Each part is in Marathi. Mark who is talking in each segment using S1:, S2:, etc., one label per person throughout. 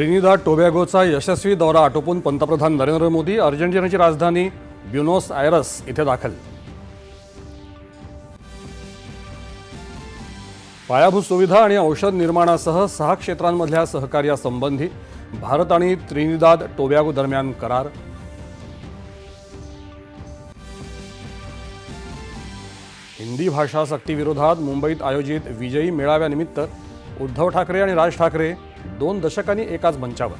S1: त्रिनिदाद टोबॅगोचा यशस्वी दौरा आटोपून पंतप्रधान नरेंद्र मोदी अर्जेंटिनाची राजधानी ब्युनोस आयरस इथे दाखल. पायाभूत सुविधा आणि औषध निर्माणासह सहा क्षेत्रांमधल्या सहकार्यासंबंधी भारत आणि त्रिनिदाद टोबॅगो दरम्यान करार. हिंदी भाषा सक्तीविरोधात मुंबईत आयोजित विजयी मेळाव्यानिमित्त उद्धव ठाकरे आणि राज ठाकरे दोन दशकांनी एकाच मंचावर.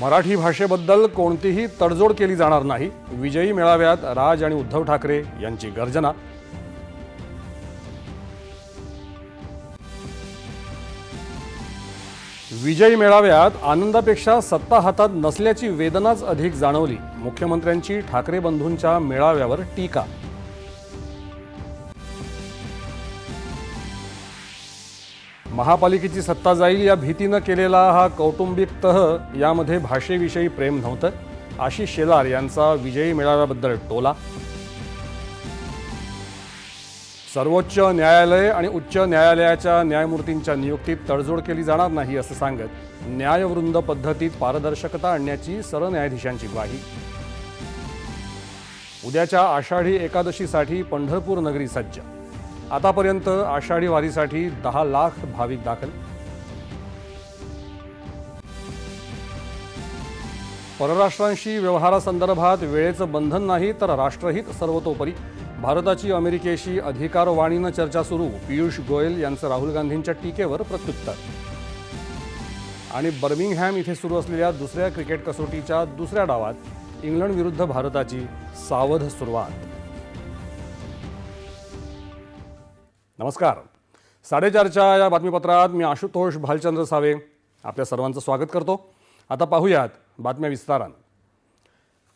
S1: मराठी भाषेबद्दल कोणतीही तडजोड केली जाणार नाही. विजयी मेळाव्यात राज आणि उद्धव ठाकरे यांची गर्जना. विजयी मेळाव्यात आनंदापेक्षा सत्ता हातात नसल्याची वेदनाच अधिक जाणवली. मुख्यमंत्र्यांची ठाकरे बंधूंच्या मेळाव्यावर टीका. महापालिकेची सत्ता जाईल या भीतीनं केलेला हा कौटुंबिक तह यामध्ये भाषेविषयी प्रेम नव्हतं. आशिष शेलार यांचा विजयी मेळाव्याबद्दल टोला. सर्वोच्च न्यायालय आणि उच्च न्यायालयाच्या न्यायमूर्तींच्या नियुक्तीत तडजोड केली जाणार नाही असं सांगत न्यायवृंद पद्धतीत पारदर्शकता आणण्याची सरन्यायाधीशांची ग्वाही. उद्याच्या आषाढी एकादशीसाठी पंढरपूर नगरी सज्ज. आतापर्यंत आषाढी वारीसाठी दहा लाख भाविक दाखल. परराष्ट्रांशी व्यवहारासंदर्भात वेळेचं बंधन नाही तर राष्ट्रहित सर्वतोपरी. भारताची अमेरिकेशी अधिकारवाणीनं चर्चा सुरू पियुष गोयल यांचं राहुल गांधींच्या टीकेवर प्रत्युत्तर. आणि बर्मिंगहॅम इथे सुरू असलेल्या दुसऱ्या क्रिकेट कसोटीच्या दुसऱ्या डावात इंग्लंड विरुद्ध भारताची सावध सुरुवात. नमस्कार. साडेचारच्या या बातमीपत्रात मी आशुतोष भालचंद्र सावे आपल्या सर्वांचं स्वागत करतो. आता पाहूयात बातम्या विस्तारान.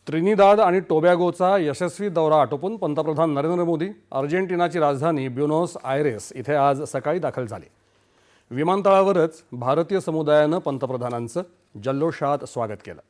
S1: त्रिनिदाद आणि टोबॅगोचा यशस्वी दौरा आटोपून पंतप्रधान नरेंद्र मोदी अर्जेंटिनाची राजधानी ब्युनोस आयरेस इथे आज सकाळी दाखल झाले. विमानतळावरच भारतीय समुदायानं पंतप्रधानांचं जल्लोषात स्वागत केलं.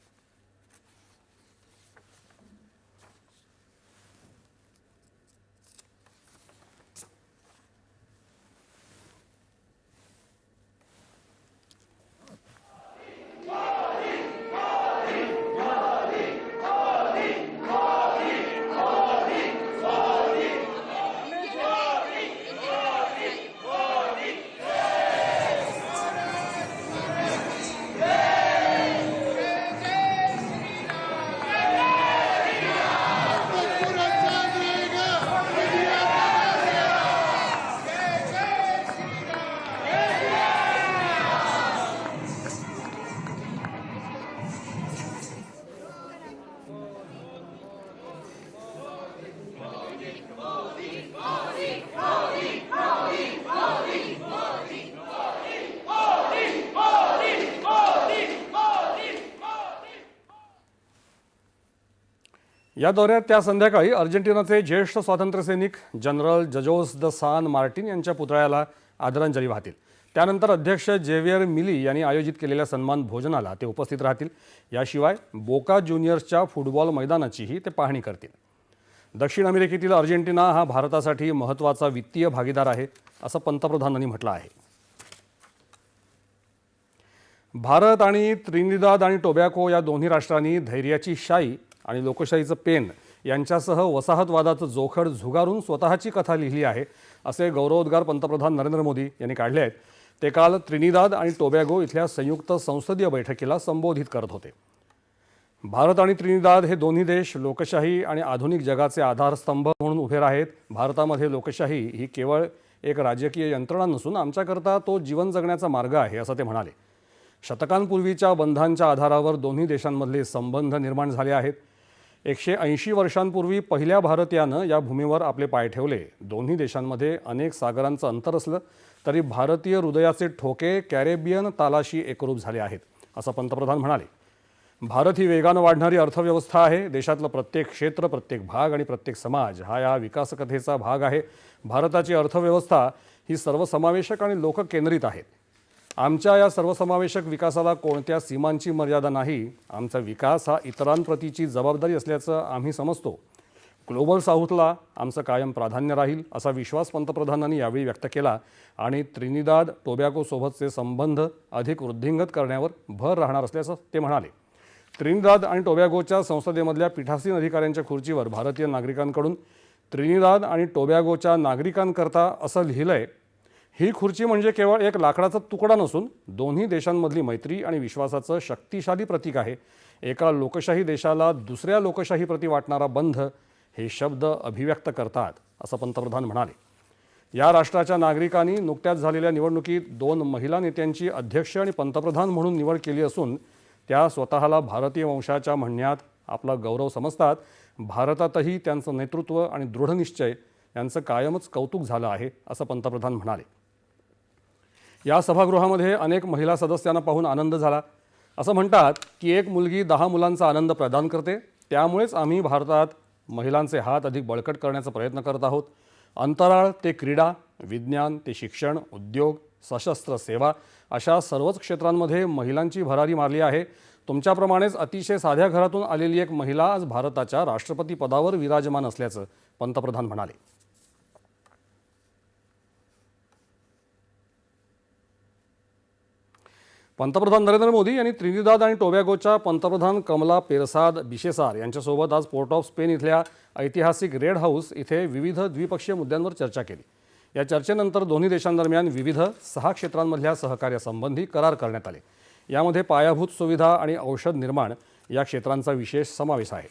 S1: या दौऱ्यात त्या संध्याकाळी अर्जेंटिनाचे ज्येष्ठ स्वातंत्र्यसैनिक general Jose de San Martin यांच्या पुतळ्याला आदरांजली वाहतील. त्यानंतर अध्यक्ष जेवियर मिली यांनी आयोजित केलेल्या सन्मान भोजनाला ते उपस्थित राहतील. याशिवाय बोका ज्युनियर्सच्या फुटबॉल मैदानाचीही ते पाहणी करतील. दक्षिण अमेरिकेतील अर्जेंटिना हा भारतासाठी महत्त्वाचा वित्तीय भागीदार आहे असं पंतप्रधानांनी म्हटलं आहे. भारत आणि त्रिनिदाद आणि टोबॅको या दोन्ही राष्ट्रांनी धैर्याची शाई आणि लोकशाहीचं पेन यांच्यासह वसाहतवादाचं जोखड झुगारून स्वतःची कथा लिहिली आहे असे गौरवोद्गार पंतप्रधान नरेंद्र मोदी यांनी काढले आहेत. ते काल त्रिनिदाद आणि टोबॅगो इथल्या संयुक्त संसदीय बैठकीला संबोधित करत होते. भारत आणि त्रिनिदाद हे दोन्ही देश लोकशाही आणि आधुनिक जगाचे आधारस्तंभ म्हणून उभे आहेत भारतामध्ये लोकशाही ही केवळ एक राजकीय यंत्रणा नसून आमच्याकरता तो जीवन जगण्याचा मार्ग आहे असं ते म्हणाले. शतकांपूर्वीच्या बंधांच्या आधारावर दोन्ही देशांमधले संबंध निर्माण झाले आहेत. एकशे ऐंशी वर्षांपूर्वी पहिल्या भारतीयानं या भूमीवर आपले पाय ठेवले. दोन्ही देशांमध्ये अनेक सागरांचं अंतर असलं तरी भारतीय हृदयाचे ठोके कॅरेबियन तालाशी एकरूप झाले आहेत असं पंतप्रधान म्हणाले. भारत ही वेगानं वाढणारी अर्थव्यवस्था आहे. देशातलं प्रत्येक क्षेत्र प्रत्येक भाग आणि प्रत्येक समाज हा या विकासकथेचा भाग आहे. भारताची अर्थव्यवस्था ही सर्वसमावेशक आणि लोककेंद्रित आहे. आमच्या या सर्वसमावेशक विकासाला कोणत्या सीमांची मर्यादा नाही? आमचा विकास हा इतरांप्रतीची जबाबदारी असल्याचं आम्ही समजतो. ग्लोबल साऊथला आमचं कायम प्राधान्य राहील असा विश्वास पंतप्रधानांनी यावेळी व्यक्त केला आणि त्रिनिदाद टोबॅगोसोबतचे संबंध अधिक वृद्धिंगत करण्यावर भर राहणार असल्याचं ते म्हणाले. त्रिनिदाद आणि टोबॅगोच्या संसदेमधल्या पीठासीन अधिकाऱ्यांच्या खुर्चीवर भारतीय नागरिकांकडून त्रिनिदाद आणि टोबॅगोच्या नागरिकांकरता असं लिहिलंय ही खुर्ची म्हणजे केवळ एक लाकडाचा तुकडा नसून दोन्ही देशांमधली मैत्री आणि विश्वासाचं शक्तिशाली प्रतीक आहे. एका लोकशाही देशाला दुसऱ्या लोकशाहीप्रती वाटणारा बंध हे शब्द अभिव्यक्त करतात असं पंतप्रधान म्हणाले. या राष्ट्राच्या नागरिकांनी नुकत्याच झालेल्या निवडणुकीत दोन महिला नेत्यांची अध्यक्ष आणि पंतप्रधान म्हणून निवड केली असून त्या स्वतःला भारतीय वंशाच्या म्हणण्यात आपला गौरव समजतात. भारतातही त्यांचं नेतृत्व आणि दृढनिश्चय यांचं कायमच कौतुक झालं आहे असं पंतप्रधान म्हणाले. या सभागृहामध्ये अनेक महिला सदस्यांना पाहून आनंद झाला. असं म्हणतात की एक मुलगी दहा मुलांचा आनंद प्रदान करते. त्यामुळेच आम्ही भारतात महिलांचे हात अधिक बळकट करण्याचा प्रयत्न करत आहोत. अंतराळ ते क्रीडा विज्ञान ते शिक्षण उद्योग सशस्त्र सेवा अशा सर्वच क्षेत्रांमध्ये महिलांची भरारी मारली आहे. तुमच्याप्रमाणेच अतिशय साध्या घरातून आलेली एक महिला आज भारताच्या राष्ट्रपती पदावर विराजमान असल्याचं पंतप्रधान म्हणाले. पंतप्रधान नरेंद्र मोदी यांनी त्रिनिदाद आणि टोबॅगोच्या पंतप्रधान कमला पेरसाद बिशेसार यांच्यासोबत आज पोर्ट ऑफ स्पेन इथल्या ऐतिहासिक रेड हाऊस इथे विविध द्विपक्षीय मुद्द्यांवर चर्चा केली. या चर्चेनंतर दोन्ही देशांदरम्यान विविध सहा क्षेत्रांमधल्या सहकार्यासंबंधी करार करण्यात आले. यामध्ये पायाभूत सुविधा आणि औषध निर्माण या क्षेत्रांचा विशेष समावेश आहे.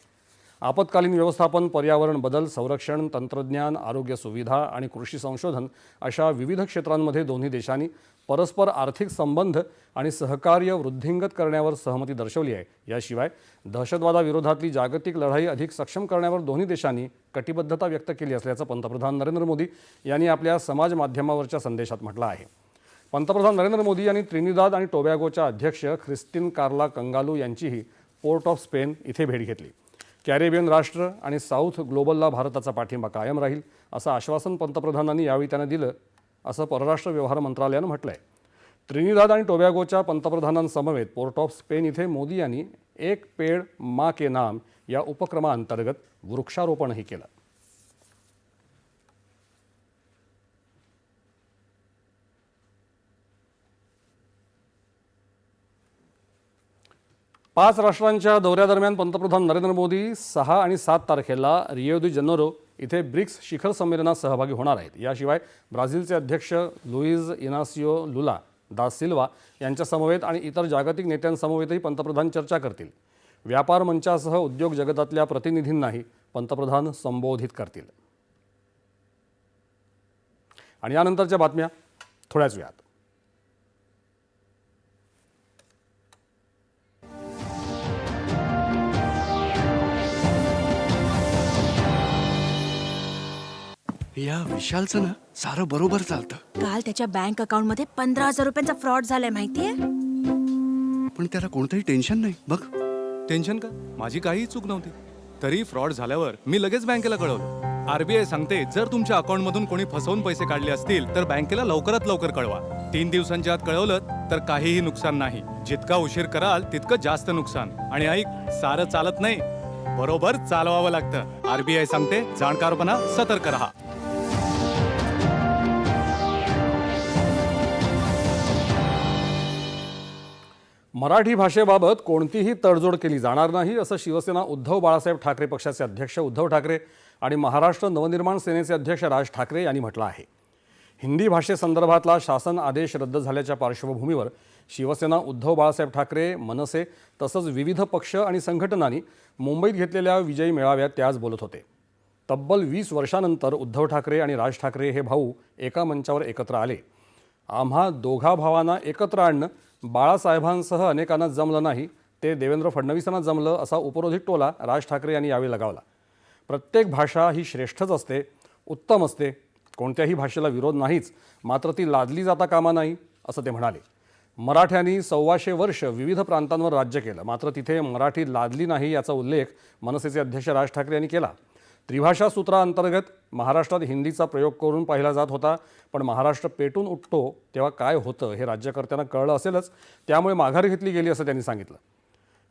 S1: आपत्कालीन व्यवस्थापन पर्यावरण बदल संरक्षण तंत्रज्ञान आरोग्य सुविधा आणि कृषी संशोधन अशा विविध क्षेत्रांमध्ये दोन्ही देशांनी परस्पर आर्थिक संबंध आणि सहकार्य वृद्धिंगत करण्यावर सहमती दर्शवली आहे. याशिवाय दहशतवादाविरोधातली जागतिक लढाई अधिक सक्षम करण्यावर दोन्ही देशांनी कटिबद्धता व्यक्त केली असल्याचं पंतप्रधान नरेंद्र मोदी यांनी आपल्या समाज माध्यमावरच्या संदेशात म्हटलं आहे. पंतप्रधान नरेंद्र मोदी यांनी त्रिनिदाद आणि टोबॅगोच्या अध्यक्ष ख्रिस्टिन कार्ला कंगालू यांचीही पोर्ट ऑफ स्पेन इथे भेट घेतली. कॅरेबियन राष्ट्र आणि साऊथ ग्लोबलला भारताचा पाठिंबा कायम राहील असं आश्वासन पंतप्रधानांनी यावेळी त्यांना दिलं असं परराष्ट्र व्यवहार मंत्रालयानं म्हटलं आहे त्रिनिदाद आणि टोबॅगोच्या पंतप्रधानांसमवेत पोर्ट ऑफ स्पेन इथे मोदी यांनी एक पेड मा के नाम या उपक्रमाअंतर्गत वृक्षारोपणही केलं. पाच राष्ट्रांच्या दौऱ्यादरम्यान पंतप्रधान नरेंद्र मोदी सहा आणि सात तारखेला रियोदी दी इथे ब्रिक्स शिखर संमेलनात सहभागी होणार आहेत. याशिवाय ब्राझीलचे अध्यक्ष लुईज इनासिओ लुला दा सिल्वा यांच्यासमवेत आणि इतर जागतिक नेत्यांसमवेतही पंतप्रधान चर्चा करतील. व्यापार मंचासह उद्योग जगतातल्या प्रतिनिधींनाही पंतप्रधान संबोधित करतील. आणि यानंतरच्या बातम्या थोड्याच वेळात.
S2: या विशालचं ना सारं बरोबर चालतं.
S3: काल त्याच्या बँक अकाउंटमध्ये पंधरा हजार रुपयांचा फ्रॉड झालाय माहितीये?
S2: पण त्याला कोणतंही टेन्शन नाही. बघ.
S4: टेन्शन का? माझी काहीही चूक नव्हती. तरी फ्रॉड झाल्यावर मी लगेच बँकेला कळवलं. आरबीआय सांगते जर तुमच्या अकाउंटमधून कोणी फसवून पैसे काढले असतील तर बँकेला लवकरात लवकर कळवा. तीन दिवसांच्या आत कळवलं तर काहीही नुकसान नाही. जितका उशीर कराल तितकं जास्त नुकसान. आणि ऐक सारं चालत नाही. बरोबर चालवावं लागतं. आरबीआय सांगते जाणकारपणा सतर्क राहा.
S1: मराठी भाषेबाबत कोणतीही तडजोड केली जाणार नाही असं शिवसेना उद्धव बाळासाहेब ठाकरे पक्षाचे अध्यक्ष उद्धव ठाकरे आणि महाराष्ट्र नवनिर्माण सेनेचे अध्यक्ष राज ठाकरे यांनी म्हटलं आहे. हिंदी भाषेसंदर्भातला शासन आदेश रद्द झाल्याच्या पार्श्वभूमीवर शिवसेना उद्धव बाळासाहेब ठाकरे मनसे तसंच विविध पक्ष आणि संघटनांनी मुंबईत घेतलेल्या विजयी मेळाव्यात ते आज बोलत होते. तब्बल वीस वर्षानंतर उद्धव ठाकरे आणि राज ठाकरे हे भाऊ एका मंचावर एकत्र आले. आम्हा दोघा भावांना एकत्र आणणं बाळासाहेबांसह अनेकांना जमलं नाही ते देवेंद्र फडणवीसांना जमलं असा उपरोधित टोला राज ठाकरे यांनी यावेळी लगावला. प्रत्येक भाषा ही श्रेष्ठच असते उत्तम असते कोणत्याही भाषेला विरोध नाहीच मात्र ती लादली जाता कामा नाही असं ते म्हणाले. मराठ्यांनी सव्वाशे वर्ष विविध प्रांतांवर राज्य केलं मात्र तिथे मराठी लादली नाही याचा उल्लेख मनसेचे अध्यक्ष राज ठाकरे यांनी केला. त्रिभाषा सूत्राअंतर्गत महाराष्ट्रात हिंदीचा प्रयोग करून पाहिला जात होता पण महाराष्ट्र पेटून उठतो तेव्हा काय होतं हे राज्यकर्त्यांना कळलं असेलच त्यामुळे माघार घेतली गेली असं त्यांनी सांगितलं.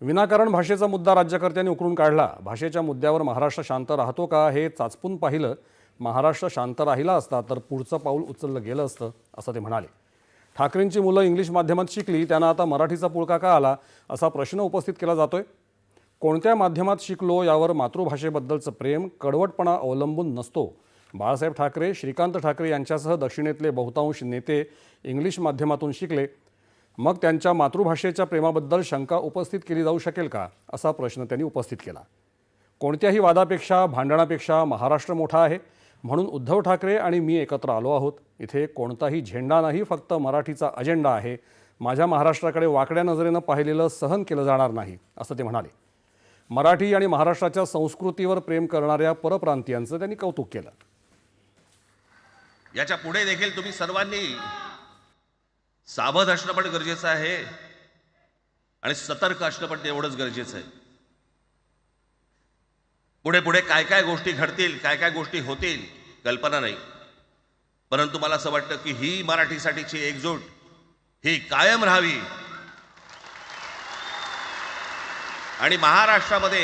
S1: विनाकारण भाषेचा मुद्दा राज्यकर्त्यांनी उकरून काढला. भाषेच्या मुद्द्यावर महाराष्ट्र शांत राहतो का हे चाचपून पाहिलं. महाराष्ट्र शांत राहिला असता तर पुढचं पाऊल उचललं गेलं असतं असं ते म्हणाले. ठाकरेंची मुलं इंग्लिश माध्यमात शिकली त्यांना आता मराठीचा पुळका का आला असा प्रश्न उपस्थित केला जातोय. कोणत्या माध्यमात शिकलो यावर मातृभाषेबद्दलचं प्रेम कडवटपणा अवलंबून नसतो. बाळासाहेब ठाकरे श्रीकांत ठाकरे यांच्यासह दक्षिणेतले बहुतांश नेते इंग्लिश माध्यमातून शिकले. मग त्यांच्या मातृभाषेच्या प्रेमाबद्दल शंका उपस्थित केली जाऊ शकेल का? असा प्रश्न त्यांनी उपस्थित केला. कोणत्याही वादापेक्षा भांडणापेक्षा महाराष्ट्र मोठा आहे. म्हणून उद्धव ठाकरे आणि मी एकत्र आलो आहोत. इथे कोणताही झेंडा नाही फक्त मराठीचा अजेंडा आहे. माझ्या महाराष्ट्राकडे वाकड्या नजरेनं पाहिलेलं सहन केलं जाणार नाही असं ते म्हणाले. मराठी आणि महाराष्ट्राच्या संस्कृतीवर प्रेम करणाऱ्या परप्रांतीयांचं त्यांनी कौतुक केलं.
S5: याच्यापुढे देखील तुम्ही सर्वांनी सावध असणं पण गरजेचं आहे आणि सतर्क असणं पण तेवढंच गरजेचं आहे. पुढे पुढे काय काय गोष्टी घडतील काय काय गोष्टी होतील कल्पना नाही. परंतु मला असं वाटतं की ही मराठीसाठीची एकजूट ही कायम राहावी. आणि महाराष्ट्रामध्ये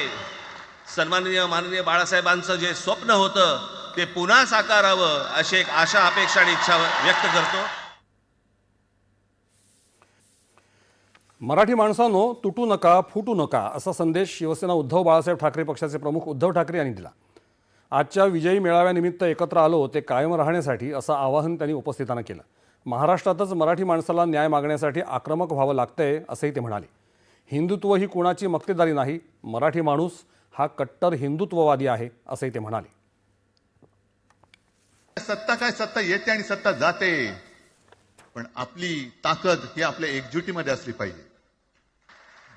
S5: सन्माननीय माननीय बाळासाहेबांचं जे स्वप्न होतं ते पुन्हा साकारावं अशी एक आशा अपेक्षा आणि इच्छा व्यक्त करतो.
S1: मराठी माणसांनो तुटू नका फुटू नका असा संदेश शिवसेना उद्धव बाळासाहेब ठाकरे पक्षाचे प्रमुख उद्धव ठाकरे यांनी दिला. आजच्या विजयी मेळाव्यानिमित्त एकत्र आलो ते कायम राहण्यासाठी असं आवाहन त्यांनी उपस्थितांना केलं. महाराष्ट्रातच मराठी माणसाला न्याय मागण्यासाठी आक्रमक व्हावं लागतंय असंही ते म्हणाले. हिंदुत्व ही कुणाची मक्तेदारी नाही मराठी माणूस हा कट्टर हिंदुत्ववादी आहे असंही ते म्हणाले.
S6: सत्ता काय सत्ता येते आणि सत्ता जाते पण आपली ताकद ही आपल्या एकजुटीमध्ये असली पाहिजे.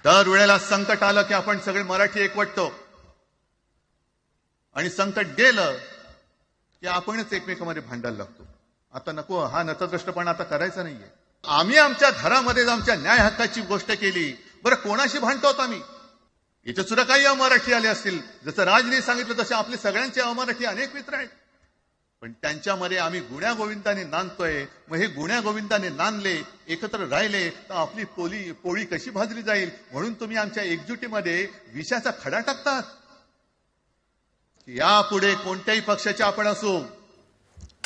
S6: दर वेळेला संकट आलं की आपण सगळे मराठी एकवटतो. आणि संकट गेलं की आपणच एकमेकांमध्ये भांडायला लागतो. आता नको हा नतद्रष्टपणा आता करायचा नाहीये. आम्ही आमच्या घरामध्ये आमच्या न्याय हक्काची गोष्ट केली बरं कोणाशी भांडतो आम्ही इथे सुद्धा काही अमराठी आले असतील. जसं राजने सांगितलं तसे आपले सगळ्यांचे अमराठी अनेक मित्र आहेत. पण त्यांच्यामध्ये आम्ही गुण्या गोविंदाने नांदतोय. मग हे गुण्या गोविंदाने नांदले एकत्र राहिले तर आपली पोली पोळी कशी भाजली जाईल? म्हणून तुम्ही आमच्या एकजुटीमध्ये विषाचा खडा टाकतात. यापुढे कोणत्याही पक्षाचे आपण असो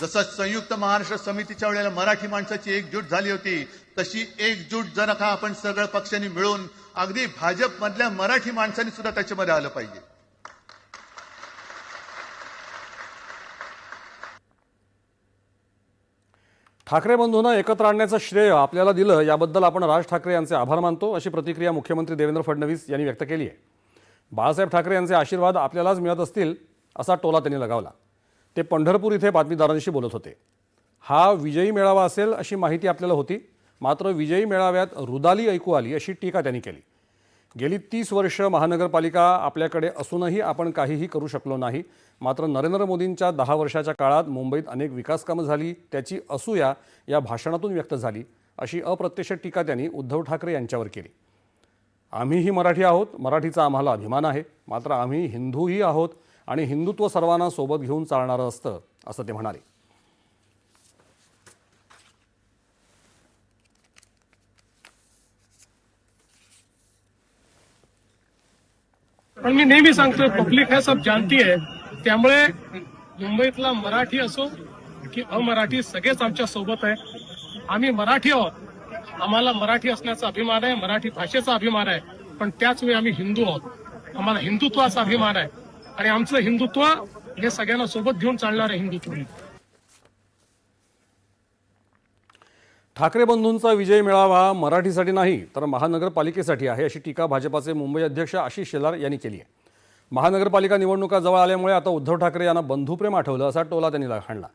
S6: जसं संयुक्त महाराष्ट्र समितीच्या वेळेला मराठी माणसाची एकजूट झाली होती तशी एकजूट जर का आपण सगळ्या पक्षांनी मिळून अगदी भाजप मधल्या मराठी माणसांनी सुद्धा त्याच्यामध्ये आलं पाहिजे.
S1: ठाकरे बंधूंना एकत्र आणण्याचं श्रेय आपल्याला दिलं याबद्दल आपण राज ठाकरे यांचे आभार मानतो अशी प्रतिक्रिया मुख्यमंत्री देवेंद्र फडणवीस यांनी व्यक्त केली आहे. बाळासाहेब ठाकरे यांचे आशीर्वाद आपल्यालाच मिळत असतील असा टोला त्यांनी लगावला. ते पंढरपूर इथे बातमीदारांशी बोलत होते. हा विजयी मेळावा असेल अशी माहिती आपल्याला होती. मात्र विजयी मेळाव्यात रुदाली ऐकू आली अशी टीका त्यांनी केली. गेली तीस वर्ष महानगरपालिका आपल्याकडे असूनही आपण काहीही करू शकलो नाही. मात्र नरेंद्र मोदींच्या दहा वर्षाच्या काळात मुंबईत अनेक विकासकामं झाली. त्याची असूया या भाषणातून व्यक्त झाली अशी अप्रत्यक्ष टीका त्यांनी उद्धव ठाकरे यांच्यावर केली. आम्हीही मराठी आहोत. मराठीचा आम्हाला अभिमान आहे. मात्र आम्ही हिंदूही आहोत. आणि हिंदुत्व सर्वांना सोबत घेऊन चालणारं असतं असं ते म्हणाले.
S7: पण मी नेहमी सांगतोय पब्लिक हे सब जानती आहे. त्यामुळे मुंबईतला मराठी असो की अमराठी सगळेच आमच्यासोबत आहे. आम्ही मराठी आहोत. आम्हाला मराठी असण्याचा अभिमान आहे मराठी भाषेचा अभिमान आहे. पण त्याच वेळी आम्ही हिंदू आहोत. आम्हाला हिंदुत्वाचा अभिमान आहे. आणि आमचं हिंदुत्व हे सगळ्यांना सोबत घेऊन चालणार आहे हिंदुत्व.
S1: ठाकरे बंधूंचा विजय मिळावा मराठीसाठी नाही तर महानगरपालिकेसाठी आहे अशी टीका भाजपाचे मुंबई अध्यक्ष आशिष शेलार यांनी केली आहे. महानगरपालिका निवडणुका जवळ आल्यामुळे आता उद्धव ठाकरे यांना बंधुप्रेम आठवलं असा टोला त्यांनी हाणला.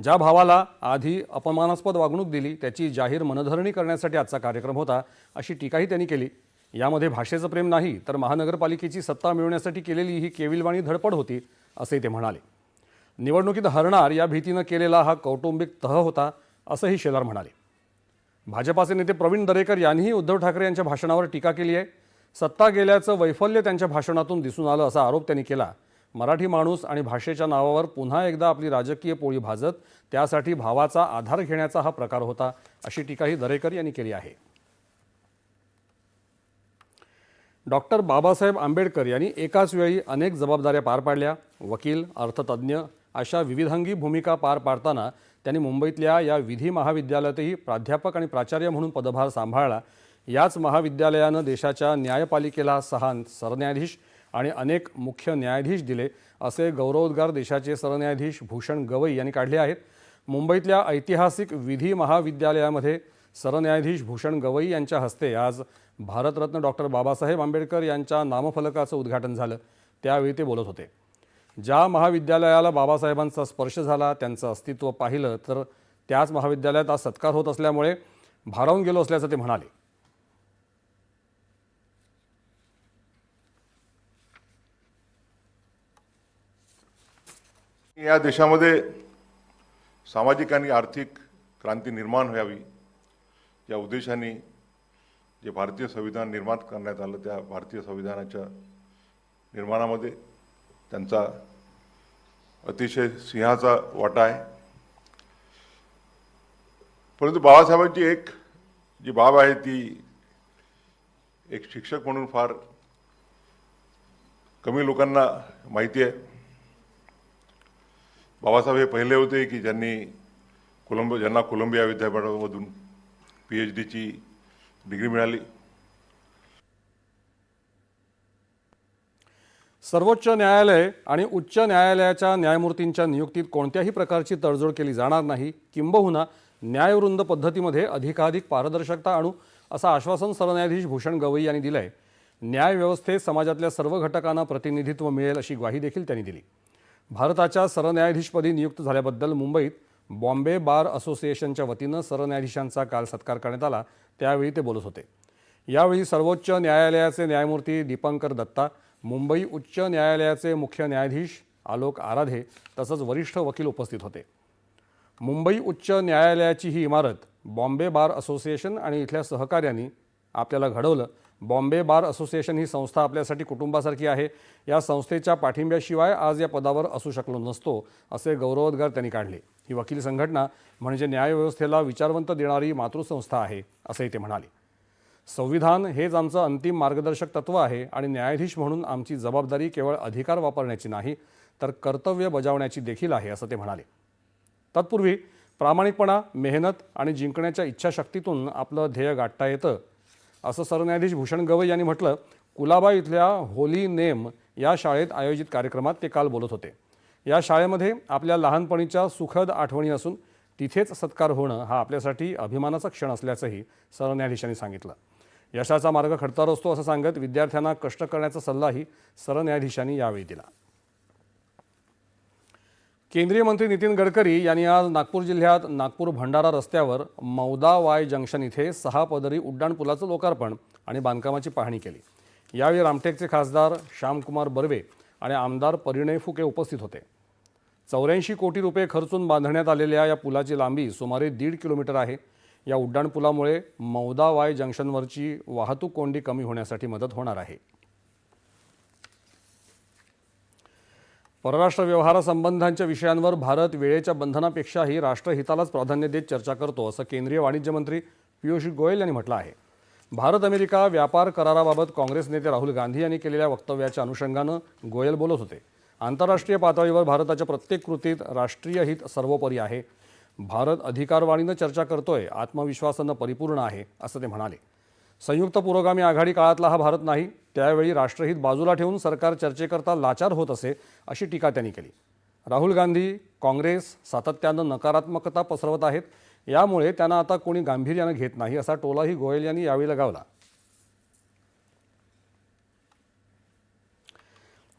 S1: ज्या भावाला आधी अपमानास्पद वागणूक दिली त्याची जाहीर मनधरणी करण्यासाठी आजचा कार्यक्रम होता अशी टीकाही त्यांनी केली. यामध्ये भाषेचं प्रेम नाही तर महानगरपालिकेची सत्ता मिळवण्यासाठी केलेली ही केविलवाणी धडपड होती असेही ते म्हणाले. निवडणुकीत हरणार या भीतीनं केलेला हा कौटुंबिक तह होता असंही शेलार म्हणाले. भाजपाचे नेते प्रवीण दरेकर यांनीही उद्धव ठाकरे यांच्या भाषणावर टीका केली आहे. सत्ता गेल्याचं वैफल्य त्यांच्या भाषणातून दिसून आलं असा आरोप त्यांनी केला. मराठी माणूस आणि भाषेच्या नावावर पुन्हा एकदा आपली राजकीय पोळी भाजत त्यासाठी भावाचा आधार घेण्याचा हा प्रकार होता अशी टीकाही दरेकर यांनी केली आहे. डॉक्टर बाबासाहेब आंबेडकर यांनी एकाच वेळी अनेक जबाबदाऱ्या पार पाडल्या. वकील अर्थतज्ज्ञ अशा विविधांगी भूमिका पार पाडताना त्यांनी मुंबईतल्या या विधी महाविद्यालयातही प्राध्यापक आणि प्राचार्य म्हणून पदभार सांभाळला. याच महाविद्यालयानं देशाच्या न्यायपालिकेला सहा सरन्यायाधीश आणि अनेक मुख्य न्यायाधीश दिले असे गौरवोद्गार देशाचे सरन्यायाधीश भूषण गवई यांनी काढले आहेत. मुंबईतल्या ऐतिहासिक विधी महाविद्यालयामध्ये सरन्यायाधीश भूषण गवई यांच्या हस्ते आज भारतरत्न डॉक्टर बाबासाहेब आंबेडकर यांच्या नामफलकाचं उद्घाटन झालं. त्यावेळी ते बोलत होते. ज्या महाविद्यालयाला बाबासाहेबांचा स्पर्श झाला त्यांचं अस्तित्व पाहिलं तर त्याच महाविद्यालयात आज सत्कार होत असल्यामुळे भारावून गेलो असल्याचं ते म्हणाले.
S8: या देशामध्ये सामाजिक आणि आर्थिक क्रांती निर्माण व्हावी. या उद्देशाने जे भारतीय संविधान निर्माण करण्यात आलं त्या भारतीय संविधानाच्या निर्माणामध्ये त्यांचा अतिशय सिंहाचा वाटा आहे. परंतु बाबासाहेबांची एक जी बाब आहे ती एक शिक्षक म्हणून फार कमी लोकांना माहिती आहे. बाबासाहेब हे पहिले होते की ज्यांनी कोलंब ज्यांना कोलंबिया विद्यापीठामधून पी एच डीची डिग्री मिळाली.
S1: सर्वोच्च न्यायालय आणि उच्च न्यायालयाच्या न्यायमूर्तींच्या नियुक्तीत कोणत्याही प्रकारची तडजोड केली जाणार नाही. किंबहुना न्यायवृंद पद्धतीमध्ये अधिकाधिक पारदर्शकता आणू असं आश्वासन सरन्यायाधीश भूषण गवई यांनी दिलं आहे न्यायव्यवस्थेत समाजातल्या सर्व घटकांना प्रतिनिधित्व मिळेल अशी ग्वाही देखील त्यांनी दिली. भारताच्या सरन्यायाधीशपदी नियुक्त झाल्याबद्दल मुंबईत बॉम्बे बार असोसिएशनच्या वतीनं सरन्यायाधीशांचा काल सत्कार करण्यात आला. त्यावेळी ते बोलत होते. यावेळी सर्वोच्च न्यायालयाचे न्यायमूर्ती दीपंकर दत्ता मुंबई उच्च न्यायालयाचे मुख्य न्यायाधीश आलोक आराधे तसंच वरिष्ठ वकील उपस्थित होते. मुंबई उच्च न्यायालयाची ही इमारत बॉम्बे बार असोसिएशन आणि इथल्या सहकार्यांनी आपल्याला घडवलं. बॉम्बे बार असोसिएशन ही संस्था आपल्यासाठी कुटुंबासारखी आहे. या संस्थेच्या पाठिंब्याशिवाय आज या पदावर असू शकलो नसतो असे गौरवोद्गार त्यांनी काढले. ही वकील संघटना म्हणजे न्यायव्यवस्थेला विचारवंत देणारी मातृसंस्था आहे असंही ते म्हणाले. संविधान हेच आमचं अंतिम मार्गदर्शक तत्व आहे आणि न्यायाधीश म्हणून आमची जबाबदारी केवळ अधिकार वापरण्याची नाही तर कर्तव्य बजावण्याची देखील आहे असं ते म्हणाले. तत्पूर्वी प्रामाणिकपणा मेहनत आणि जिंकण्याच्या इच्छाशक्तीतून आपलं ध्येय गाठता येतं असं सरन्यायाधीश भूषण गवई यांनी म्हटलं कुलाबा इथल्या होली नेम या शाळेत आयोजित कार्यक्रमात ते काल बोलत होते. या शाळेमध्ये आपल्या लहानपणीच्या सुखद आठवणी असून तिथेच सत्कार होणं हा आपल्यासाठी अभिमानाचा क्षण असल्याचंही सरन्यायाधीशांनी सांगितलं. यशाचा मार्ग खडतर असतो असं सांगत विद्यार्थ्यांना कष्ट करण्याचा सल्लाही सरन्यायाधीशांनी यावेळी दिला. केंद्रीय मंत्री नितीन गडकरी यांनी आज नागपूर जिल्ह्यात नागपूर भंडारा रस्त्यावर मौदा वाय जंक्शन इथे सहा पदरी उड्डाणपुलाचं लोकार्पण आणि बांधकामाची पाहणी केली. यावेळी रामटेकचे खासदार श्यामकुमार बर्वे आणि आमदार परिणय फुके उपस्थित होते. चौऱ्याऐंशी कोटी रुपये खर्चून बांधण्यात आलेल्या या पुलाची लांबी सुमारे दीड किलोमीटर आहे. या उड्डाणपुलामुळे मौदा वाय जंक्शनवरची वाहतूक कोंडी कमी होण्यासाठी मदत होणार आहे. परराष्ट्र व्यवहारासंबंधांच्या विषयांवर भारत वेळेच्या बंधनापेक्षाही राष्ट्रहितालाच प्राधान्य देत चर्चा करतो असं केंद्रीय वाणिज्य मंत्री पियुष गोयल यांनी म्हटलं आहे. भारत अमेरिका व्यापार कराराबाबत काँग्रेस नेते राहुल गांधी यांनी केलेल्या वक्तव्याच्या अनुषंगानं गोयल बोलत होते. आंतरराष्ट्रीय पातळीवर भारताच्या प्रत्येक कृतीत राष्ट्रीय हित सर्वोपरी आहे. भारत अधिकारवाणीनं चर्चा करतोय आत्मविश्वासानं परिपूर्ण आहे असं ते म्हणाले. संयुक्त पुरोगामी आघाडी काळातला हा भारत नाही. त्यावेळी राष्ट्रहित बाजूला ठेवून सरकार चर्चेकरता लाचार होत असे अशी टीका त्यांनी केली. राहुल गांधी काँग्रेस सातत्यानं नकारात्मकता पसरवत आहेत. यामुळे त्यांना आता कोणी गांभीर्यानं घेत नाही असा टोलाही गोयल यांनी यावेळी लगावला.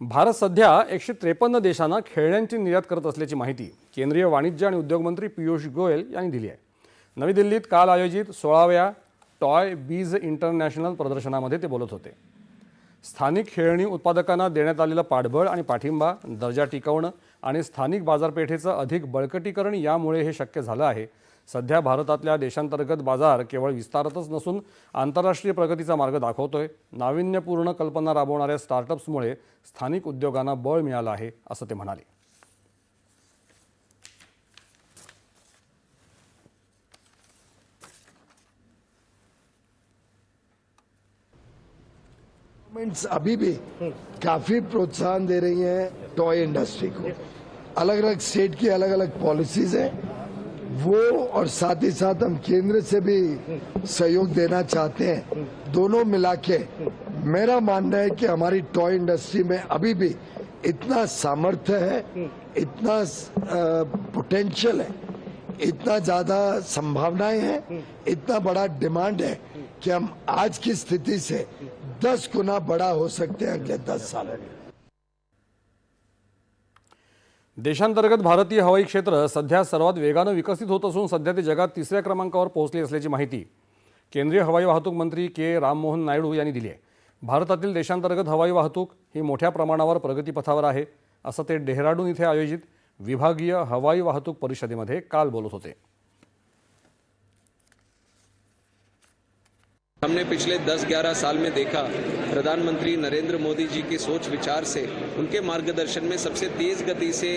S1: भारत सध्या एकशे त्रेपन्न देशांना खेळण्यांची निर्यात करत असल्याची माहिती केंद्रीय वाणिज्य आणि उद्योग मंत्री पियुष गोयल यांनी दिली आहे. नवी दिल्लीत काल आयोजित सोळाव्या टॉय बीज इंटरनॅशनल प्रदर्शनामध्ये ते बोलत होते. स्थानिक खेळणी उत्पादकांना देण्यात आलेलं पाठबळ आणि पाठिंबा दर्जा टिकवणं आणि स्थानिक बाजारपेठेचं अधिक बळकटीकरण यामुळे हे शक्य झालं आहे. सध्या भारतातल्या देशांतर्गत बाजार केवळ विस्तारतच नसून आंतरराष्ट्रीय प्रगतीचा मार्ग दाखवतोय. नाविन्यपूर्ण कल्पना राबवणाऱ्या स्टार्टअप्समुळे स्थानिक उद्योगांना बळ मिळालं आहे असं ते म्हणाले.
S9: गवर्नमेंट्स अभी भी काफ़ी प्रोत्साहन दे रही हैं टॉय इंडस्ट्री को। अलग अलग स्टेट की अलग अलग पॉलिसीज़ हैं। वो और साथ ही साथ हम केंद्र से भी सहयोग देना चाहते हैं। दोनों मिला के मेरा मानना है कि हमारी टॉय इंडस्ट्री में अभी भी इतना सामर्थ्य है, इतना पोटेंशियल है, इतना ज़्यादा संभावनाएँ हैं, इतना बड़ा डिमांड है कि हम आज की स्थिति से दस गुना बड़ा हो सकते हैं अगले दस सालों में।
S1: देशांतर्गत भारतीय हवाई क्षेत्र सध्या सर्वात वेगानं विकसित होत असून सध्या ते जगात तिसऱ्या क्रमांकावर पोहोचले असल्याची माहिती केंद्रीय हवाई वाहतूक मंत्री के राममोहन नायडू यांनी दिली आहे. भारतातील देशांतर्गत हवाई वाहतूक ही मोठ्या प्रमाणावर प्रगतीपथावर आहे असं ते डेहराडून इथे आयोजित विभागीय हवाई वाहतूक परिषदेमध्ये काल बोलत होते.
S10: हमने पिछले 10-11 साल में देखा, प्रधानमंत्री नरेंद्र मोदी जी की सोच विचार से, उनके मार्गदर्शन में सबसे तेज गति से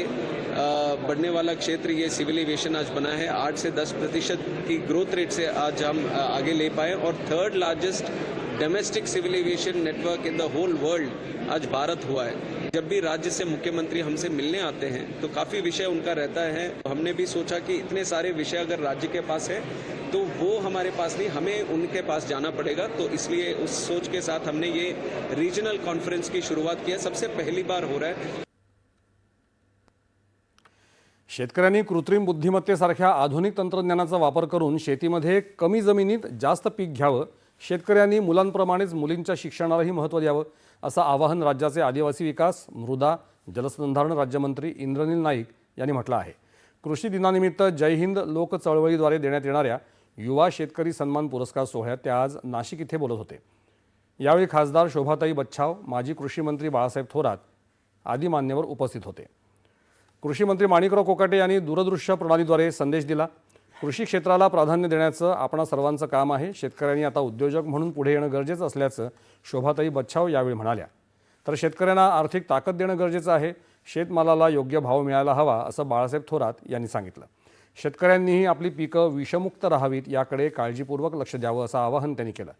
S10: बढ़ने वाला क्षेत्र ये सिविल एविएशन आज बना है। आठ से दस प्रतिशत की ग्रोथ रेट से आज हम आगे ले पाए और third largest domestic civil aviation network in the whole world आज भारत हुआ है। जब भी राज्य से मुख्यमंत्री हमसे मिलने आते हैं तो काफ़ी विषय उनका रहता है। हमने भी सोचा कि इतने सारे विषय अगर राज्य के पास है वो हमारे पास नहीं हमें उनके पास जाना पड़ेगा। तो इसलिए उस सोच के साथ हमने ये रीजनल कॉन्फ्रेंस की शुरुआत की सबसे पहली बार हो रहा है।
S1: शेतकऱ्यांनी कृत्रिम बुद्धिमत्तेसारख्या आधुनिक तंत्रज्ञानाचा वापर करून शेतीमध्ये कमी जमिनीत जास्त पीक घ्यावं शेतकऱ्यांनी मुलांप्रमाणेच मुलींच्या शिक्षणालाही महत्त्व द्यावं असं आवाहन राज्याचे आदिवासी विकास मृदा जलसंधारण राज्यमंत्री इंद्रनील नाईक यांनी म्हटलं आहे. कृषी दिनानिमित्त जय हिंद लोक चळवळीद्वारे देण्यात येणाऱ्या युवा शेतकरी सन्मान पुरस्कार सोहळ्यात ते आज नाशिक इथे बोलत होते. यावेळी खासदार शोभाताई बच्छाव माजी कृषी मंत्री बाळासाहेब थोरात आदी मान्यवर उपस्थित होते. कृषी मंत्री माणिकराव कोकाटे यांनी दूरदृश्य प्रणालीद्वारे संदेश दिला. कृषी क्षेत्राला प्राधान्य देण्याचं आपणा सर्वांचं काम आहे. शेतकऱ्यांनी आता उद्योजक म्हणून पुढे येणं गरजेचं असल्याचं शोभाताई बच्छाव यावेळी म्हणाल्या. तर शेतकऱ्यांना आर्थिक ताकद देणं गरजेचं आहे. शेतमालाला योग्य भाव मिळायला हवा असं बाळासाहेब थोरात यांनी सांगितलं. शेतकऱ्यांनीही आपली पिकं विषमुक्त राहावीत याकडे काळजीपूर्वक लक्ष द्यावं असं आवाहन त्यांनी केलं.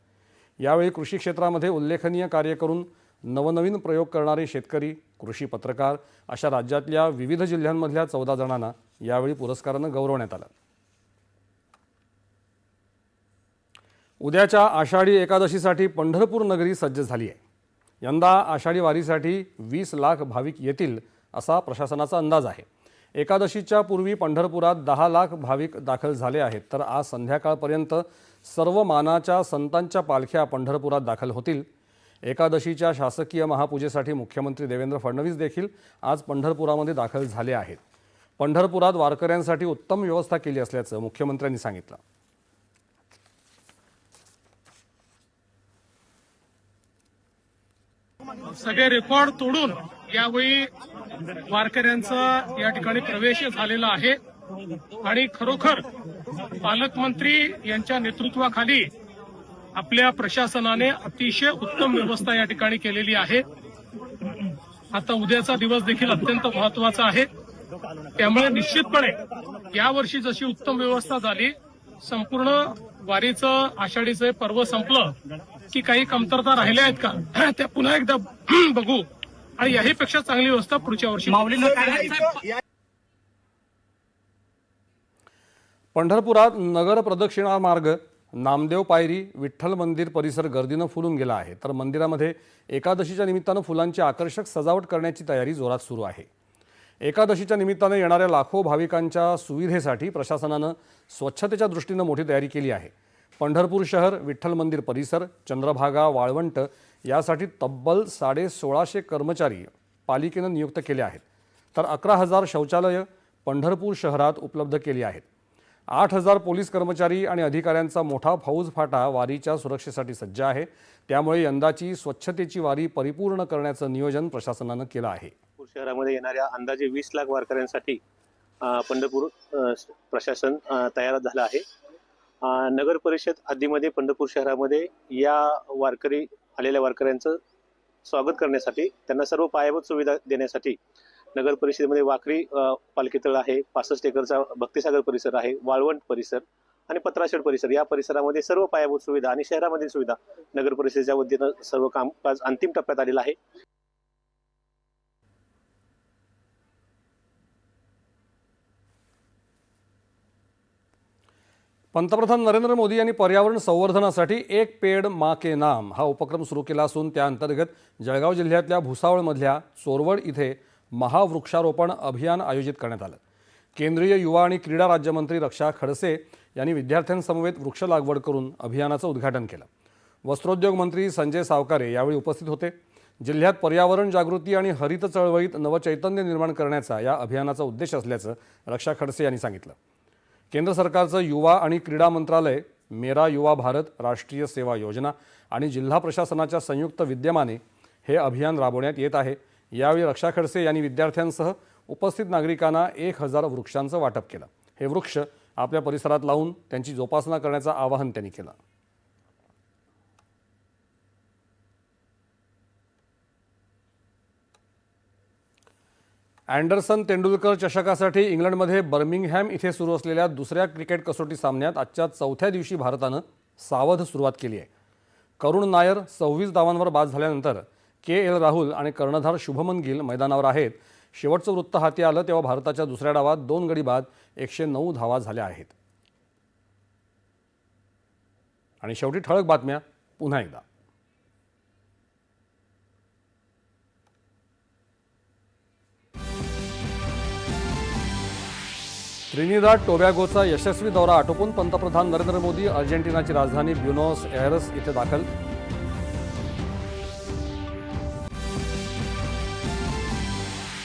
S1: यावेळी कृषी क्षेत्रामध्ये उल्लेखनीय कार्य करून नवनवीन प्रयोग करणारे शेतकरी कृषी पत्रकार अशा राज्यातल्या विविध जिल्ह्यांमधल्या चौदा जणांना यावेळी पुरस्कारानं गौरवण्यात आलं. उद्याच्या आषाढी एकादशीसाठी पंढरपूर नगरी सज्ज झाली आहे. यंदा आषाढी वारीसाठी वीस लाख भाविक येतील असा प्रशासनाचा अंदाज आहे. एकादशीच्या पूर्वी पंढरपुरात दहा लाख भाविक दाखल झाले आहेत. तर आज संध्याकाळपर्यंत सर्व मानाच्या संतांच्या पालख्या पंढरपुरात दाखल होतील. एकादशीच्या शासकीय महापूजेसाठी मुख्यमंत्री देवेंद्र फडणवीस देखील आज पंढरपुरामध्ये दाखल झाले आहेत. पंढरपुरात वारकऱ्यांसाठी उत्तम व्यवस्था केली असल्याचं मुख्यमंत्र्यांनी सांगितलं.
S7: सगळे रेकॉर्ड तोडून यावेळी वारकऱ्यांचा या ठिकाणी प्रवेश झालेला आहे. आणि खरोखर पालकमंत्री यांच्या नेतृत्वाखाली आपल्या प्रशासनाने अतिशय उत्तम व्यवस्था या ठिकाणी केलेली आहे. आता उद्याचा दिवस देखील अत्यंत महत्त्वाचा आहे. त्यामुळे निश्चितपणे यावर्षी जशी उत्तम व्यवस्था झाली संपूर्ण वारीचं आषाढीचं पर्व संपलं की काही कमतरता राहिल्या आहेत का? त्या पुन्हा एकदा बघू. आणि याहीपेक्षा चांगली व्यवस्था पुढच्या वर्षी.
S1: पंढरपुरात नगर प्रदक्षिणा मार्ग नामदेव पायरी विठ्ठल मंदिर परिसर गर्दीनं फुलून गेला आहे. तर मंदिरामध्ये एकादशीच्या निमित्तानं फुलांची आकर्षक सजावट करण्याची तयारी जोरात सुरू आहे. एकादशीच्या निमित्तानं येणाऱ्या लाखो भाविकांच्या सुविधेसाठी प्रशासनानं स्वच्छतेच्या दृष्टीनं मोठी तयारी केली आहे. पंढरपूर शहर विठ्ठल मंदिर परिसर चंद्रभागा वाळवंट यासाठी तब्बल साडे सोळाशे कर्मचारी पालिकेनं नियुक्त केले आहेत. तर अकरा हजार शौचालयं पंढरपूर शहरात उपलब्ध केली आहेत. आठ हजार पोलीस कर्मचारी आणि अधिकाऱ्यांचा मोठा फौज फाटा वारीच्या सुरक्षेसाठी सज्ज आहे. त्यामुळे यंदाची स्वच्छतेची वारी परिपूर्ण करण्याचं नियोजन प्रशासनानं केलं आहे.
S11: शहरामध्ये येणाऱ्या अंदाजे वीस लाख वारकऱ्यांसाठी पंढरपूर प्रशासन तयार झालं आहे. नगर परिषद हद्दीमध्ये पंढरपूर शहरामध्ये या वारकरी आलेल्या वारकऱ्यांचं स्वागत करण्यासाठी त्यांना सर्व पायाभूत सुविधा देण्यासाठी नगर परिषदेमध्ये वाकरी पालखीतळ आहे पासष्ट एकरचा भक्तिसागर परिसर आहे वाळवंट परिसर आणि पत्राशेड परिसर. या परिसरामध्ये सर्व पायाभूत सुविधा आणि शहरामधील सुविधा नगर परिषदेच्या वतीनं सर्व कामकाज अंतिम टप्प्यात आलेलं आहे.
S1: पंतप्रधान नरेंद्र मोदी यांनी पर्यावरण संवर्धनासाठी एक पेड मा के नाम हा उपक्रम सुरू केला असून त्याअंतर्गत जळगाव जिल्ह्यातल्या भुसावळमधल्या चोरवड इथे महावृक्षारोपण अभियान आयोजित करण्यात आलं. केंद्रीय युवा आणि क्रीडा राज्यमंत्री रक्षा खडसे यांनी विद्यार्थ्यांसमवेत वृक्ष लागवड करून अभियानाचं उद्घाटन केलं. वस्त्रोद्योग मंत्री संजय सावकारे यावेळी उपस्थित होते. जिल्ह्यात पर्यावरण जागृती आणि हरित चळवळीत नवचैतन्य निर्माण करण्याचा या अभियानाचा उद्देश असल्याचं रक्षा खडसे यांनी सांगितलं. केंद्र सरकारचं युवा आणि क्रीडा मंत्रालय मेरा युवा भारत राष्ट्रीय सेवा योजना आणि जिल्हा प्रशासनाच्या संयुक्त विद्यमाने हे अभियान राबवण्यात येत आहे. यावेळी रक्षा खडसे यांनी विद्यार्थ्यांसह उपस्थित नागरिकांना एक हजार वृक्षांचं वाटप केलं. हे वृक्ष आपल्या परिसरात लावून त्यांची जोपासना करण्याचं आवाहन त्यांनी केलं. अँडरसन तेंडुलकर चषकासाठी इंग्लंडमध्ये बर्मिंगहॅम इथे सुरू असलेल्या दुसऱ्या क्रिकेट कसोटी सामन्यात आजच्या चौथ्या दिवशी भारतानं सावध सुरुवात केली आहे. करुण नायर सव्वीस धावांवर बाद झाल्यानंतर के एल राहुल आणि कर्णधार शुभमन गिल मैदानावर आहेत. शेवटचं वृत्त हाती आलं तेव्हा भारताच्या दुसऱ्या डावात दोन गडी बाद एकशे नऊ धावा झाल्या आहेत. आणि शेवटी ठळक बातम्या पुन्हा एकदा. त्रिनिदाद टोबॅगोचा यशस्वी दौरा आटोपून पंतप्रधान नरेंद्र मोदी अर्जेंटिनाची राजधानी ब्युनॉस एअरस इथे दाखल.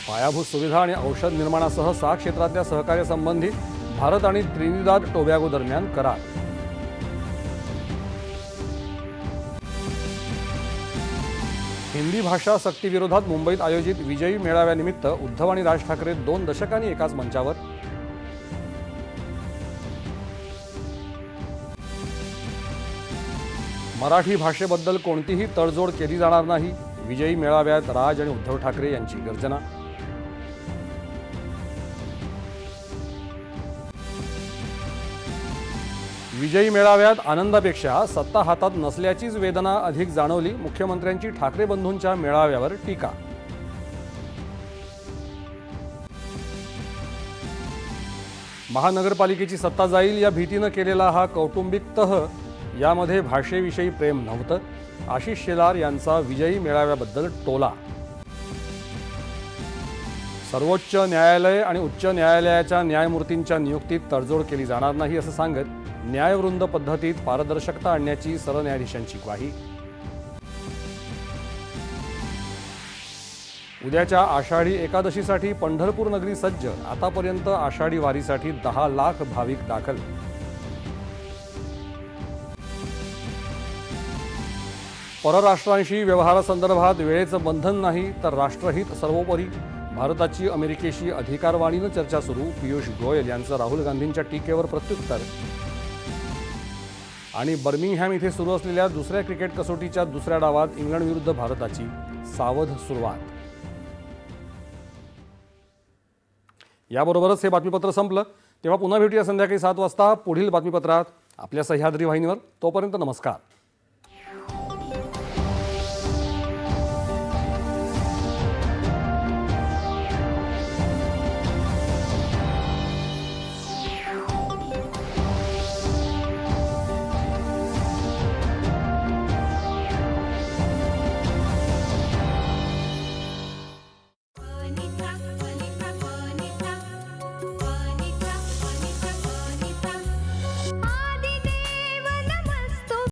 S1: पायाभूत सुविधा आणि औषध निर्माणासह सहा क्षेत्रातल्या सहकार्यासंबंधी भारत आणि त्रिनिदाद टोबॅगो दरम्यान करार. हिंदी भाषा सक्तीविरोधात मुंबईत आयोजित विजयी मेळाव्यानिमित्त उद्धव आणि राज ठाकरे दोन दशकांनी एकाच मंचावर मराठी भाषेबद्दल कोणतीही तडजोड केली जाणार नाही. विजयी मेळाव्यात राज आणि उद्धव ठाकरे यांची गर्जना. विजयी मेळाव्यात आनंदापेक्षा सत्ता हातात नसल्याचीच वेदना अधिक जाणवली मुख्यमंत्र्यांची ठाकरे बंधूंच्या मेळाव्यावर टीका. महानगरपालिकेची सत्ता जाईल या भीतीनं केलेला हा कौटुंबिक तह यामध्ये भाषेविषयी प्रेम नव्हतं. आशिष शेलार यांचा विजयी मेळाव्याबद्दल टोला. सर्वोच्च न्यायालय आणि उच्च न्यायालयाच्या न्यायमूर्तींच्या नियुक्तीत तडजोड केली जाणार नाही असं सांगत न्यायवृंद पद्धतीत पारदर्शकता आणण्याची सरन्यायाधीशांची ग्वाही. उद्याच्या आषाढी एकादशीसाठी पंढरपूर नगरी सज्ज. आतापर्यंत आषाढी वारीसाठी दहा लाख भाविक दाखल. परराष्ट्रांशी व्यवहारासंदर्भात वेळेचं बंधन नाही तर राष्ट्रहित सर्वोपरी. भारताची अमेरिकेशी अधिकारवाणीनं चर्चा सुरू पियुष गोयल यांचं राहुल गांधींच्या टीकेवर प्रत्युत्तर. आणि बर्मिंगहॅम इथे सुरू असलेल्या दुसऱ्या क्रिकेट कसोटीच्या दुसऱ्या डावात इंग्लंड विरुद्ध भारताची सावध सुरुवात. याबरोबरच हे बातमीपत्र संपलं. तेव्हा पुन्हा भेटूया संध्याकाळी सात वाजता. पुढील बातमीपत्रात आपल्या सह्याद्री वाहिनीवर. तोपर्यंत नमस्कार.